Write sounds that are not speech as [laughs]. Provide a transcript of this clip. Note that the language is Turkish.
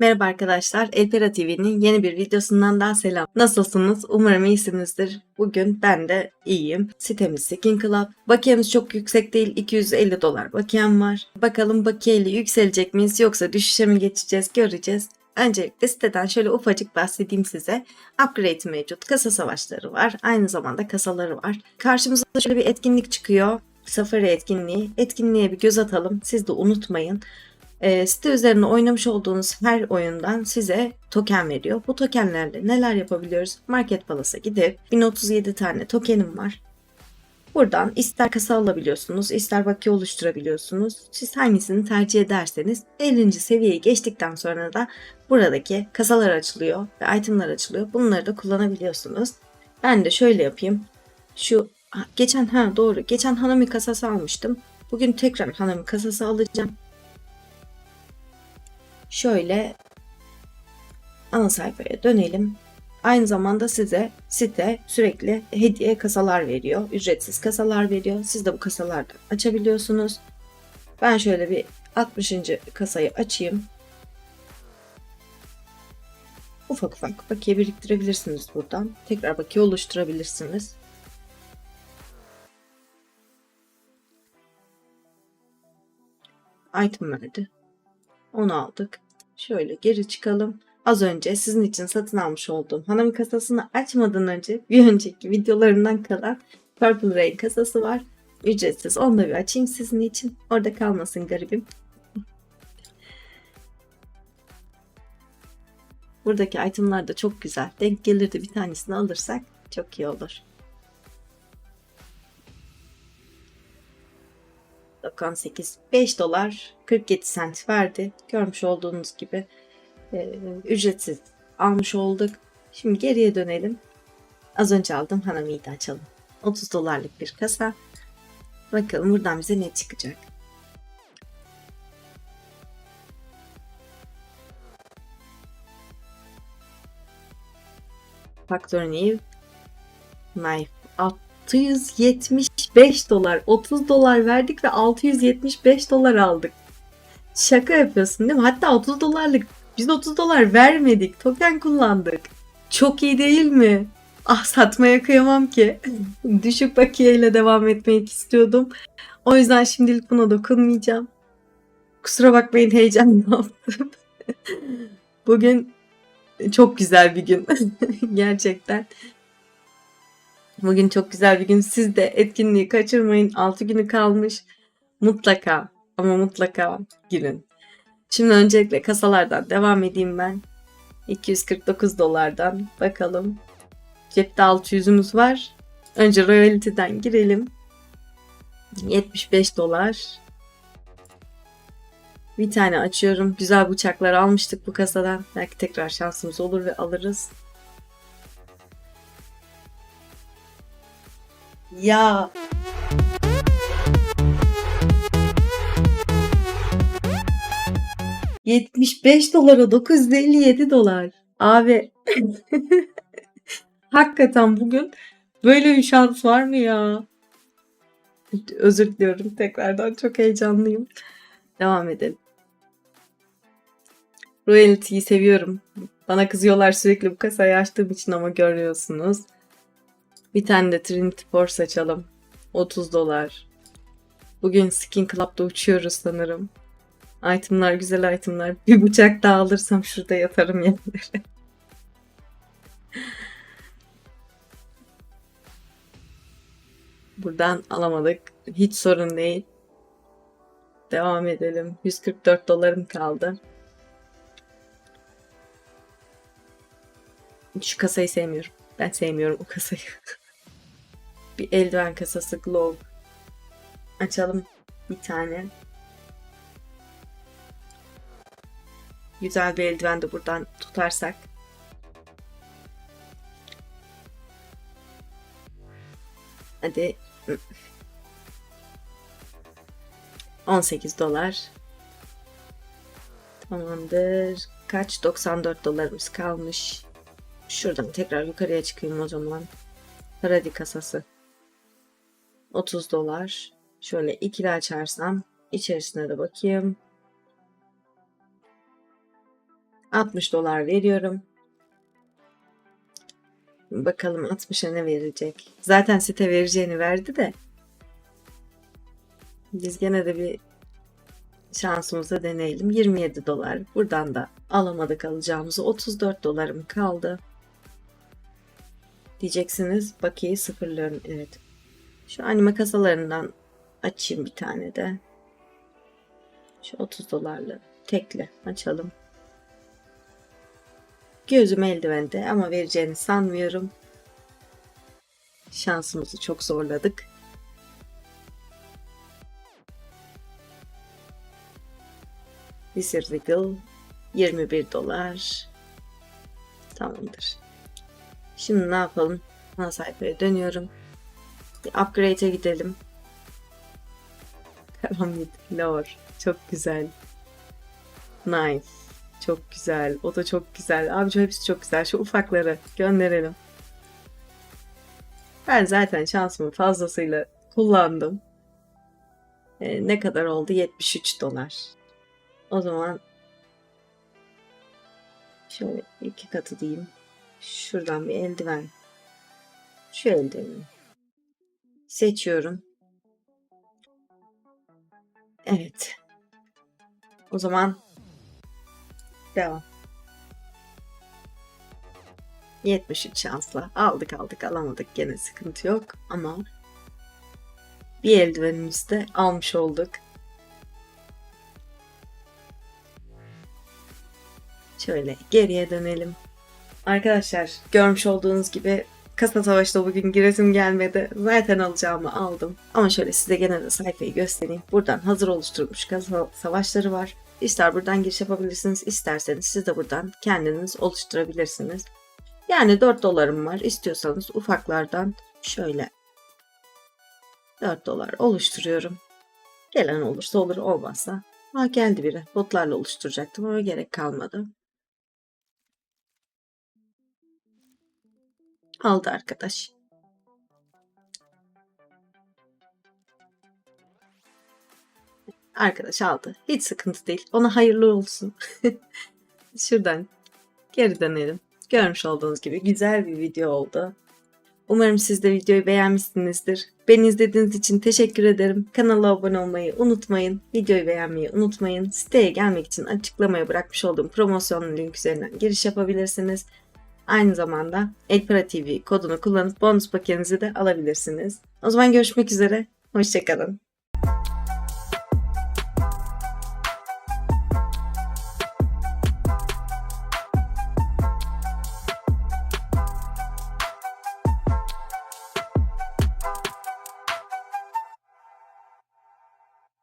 Merhaba arkadaşlar, Elpera TV'nin yeni bir videosundan daha selam. Nasılsınız? Umarım iyisinizdir. Bugün ben de iyiyim. Sitemiz Skin Club. Bakiyemiz çok yüksek değil, 250 dolar bakiyem var. Bakalım bakiyeyle yükselecek miyiz yoksa düşüşe mi geçeceğiz göreceğiz. Öncelikle siteden şöyle ufacık bahsedeyim size. Upgrade mevcut, kasa savaşları var. Aynı zamanda kasaları var. Karşımıza şöyle bir etkinlik çıkıyor. Safari etkinliği. Etkinliğe bir göz atalım. Siz de unutmayın. E, site üzerine oynamış olduğunuz her oyundan size token veriyor. Bu tokenlerle neler yapabiliyoruz? Market Palace'a gidip 1037 tane tokenim var. Buradan ister kasa alabiliyorsunuz, ister bakiye oluşturabiliyorsunuz. Siz hangisini tercih ederseniz 50. seviyeyi geçtikten sonra da buradaki kasalar açılıyor ve itemlar açılıyor. Bunları da kullanabiliyorsunuz. Ben de şöyle yapayım. Şu geçen ha doğru geçen Hanami kasası almıştım. Bugün tekrar Hanami kasası alacağım. Şöyle ana sayfaya dönelim. Aynı zamanda size site sürekli hediye kasalar veriyor. Ücretsiz kasalar veriyor. Siz de bu kasalardan açabiliyorsunuz. Ben şöyle bir 60. kasayı açayım. Ufak ufak bakiye biriktirebilirsiniz buradan. Tekrar bakiye oluşturabilirsiniz. Item verdi. Onu aldık. Şöyle geri çıkalım. Az önce sizin için satın almış olduğum hanım kasasını açmadan önce bir önceki videolarımdan kalan Purple Rain kasası var. Ücretsiz. Onu da bir açayım sizin için. Orada kalmasın garibim. Buradaki itemlar da çok güzel. Denk gelirdi bir tanesini alırsak çok iyi olur. 98 5 dolar 47 sent verdi. Görmüş olduğunuz gibi e, ücretsiz almış olduk. Şimdi geriye dönelim. Az önce aldım Hanami'yi de açalım. 30 dolarlık bir kasa. Bakalım buradan bize ne çıkacak. Factor New Knife 675 dolar 30 dolar verdik ve 675 dolar aldık. Şaka yapıyorsun değil mi? Hatta 30 dolarlık biz 30 dolar vermedik. Token kullandık. Çok iyi değil mi? Ah satmaya kıyamam ki. [laughs] Düşük bakiyeyle devam etmek istiyordum. O yüzden şimdilik buna dokunmayacağım. Kusura bakmayın heyecan [laughs] yaptım. Bugün çok güzel bir gün. [laughs] Gerçekten. Bugün çok güzel bir gün. Siz de etkinliği kaçırmayın. 6 günü kalmış. Mutlaka ama mutlaka girin. Şimdi öncelikle kasalardan devam edeyim ben. 249 dolardan bakalım. Cepte 600'ümüz var. Önce royalty'den girelim. 75 dolar. Bir tane açıyorum. Güzel bıçaklar almıştık bu kasadan. Belki tekrar şansımız olur ve alırız. Ya. ...75 dolara 957 dolar. Abi. [laughs] Hakikaten bugün böyle bir şans var mı ya? Özür diliyorum tekrardan çok heyecanlıyım. Devam edelim. Royalty'yi seviyorum. Bana kızıyorlar sürekli bu kasayı açtığım için ama görüyorsunuz. Bir tane de Trinity Force açalım. 30 dolar. Bugün Skin Club'da uçuyoruz sanırım. Itemlar güzel itemlar. Bir bıçak daha alırsam şurada yatarım yerlere. [laughs] Buradan alamadık. Hiç sorun değil. Devam edelim. 144 dolarım kaldı. Şu kasayı sevmiyorum. Ben sevmiyorum o kasayı. [laughs] bir eldiven kasası glove. Açalım bir tane. Güzel bir eldiven de buradan tutarsak. Hadi. 18 dolar. Tamamdır. Kaç? 94 dolarımız kalmış. Şuradan tekrar yukarıya çıkayım o zaman. Kredi kasası. 30 dolar. Şöyle ikili açarsam içerisine de bakayım. 60 dolar veriyorum. Bakalım 60'a ne verecek. Zaten site vereceğini verdi de. Biz gene de bir şansımızı deneyelim. 27 dolar. Buradan da alamadık alacağımızı. 34 dolarım kaldı. Diyeceksiniz bakiyeyi sıfırlıyorum. Evet. Şu anime kasalarından açayım bir tane de. Şu 30 dolarlı tekli açalım. Gözüm eldivende ama vereceğini sanmıyorum. Şansımızı çok zorladık. Wizard Wiggle 21 dolar. Tamamdır. Şimdi ne yapalım? Ana sayfaya dönüyorum. Upgrade'e gidelim. [laughs] Karamid, lore. Çok güzel. Nice. Çok güzel. O da çok güzel. Abi hepsi çok güzel. Şu ufakları gönderelim. Ben zaten şansımı fazlasıyla kullandım. Ee, ne kadar oldu? 73 dolar. O zaman şöyle iki katı diyeyim. Şuradan bir eldiven. Şu eldiveni. Seçiyorum. Evet. O zaman devam. 73 şansla. Aldık aldık alamadık gene sıkıntı yok ama bir eldivenimizi de almış olduk. Şöyle geriye dönelim. Arkadaşlar görmüş olduğunuz gibi kasa savaşta bugün giresim gelmedi. Zaten alacağımı aldım. Ama şöyle size gene de sayfayı göstereyim. Buradan hazır oluşturulmuş kasa savaşları var. İster buradan giriş yapabilirsiniz, isterseniz siz de buradan kendiniz oluşturabilirsiniz. Yani 4 dolarım var. İstiyorsanız ufaklardan şöyle 4 dolar oluşturuyorum. Gelen olursa olur, olmazsa. Ha geldi biri. Botlarla oluşturacaktım ama gerek kalmadı. Aldı arkadaş. Arkadaş aldı. Hiç sıkıntı değil. Ona hayırlı olsun. [laughs] Şuradan geri dönelim. Görmüş olduğunuz gibi güzel bir video oldu. Umarım siz de videoyu beğenmişsinizdir. Beni izlediğiniz için teşekkür ederim. Kanala abone olmayı unutmayın. Videoyu beğenmeyi unutmayın. Siteye gelmek için açıklamaya bırakmış olduğum promosyon link üzerinden giriş yapabilirsiniz. Aynı zamanda Elpara TV kodunu kullanıp bonus paketinizi de alabilirsiniz. O zaman görüşmek üzere. Hoşçakalın.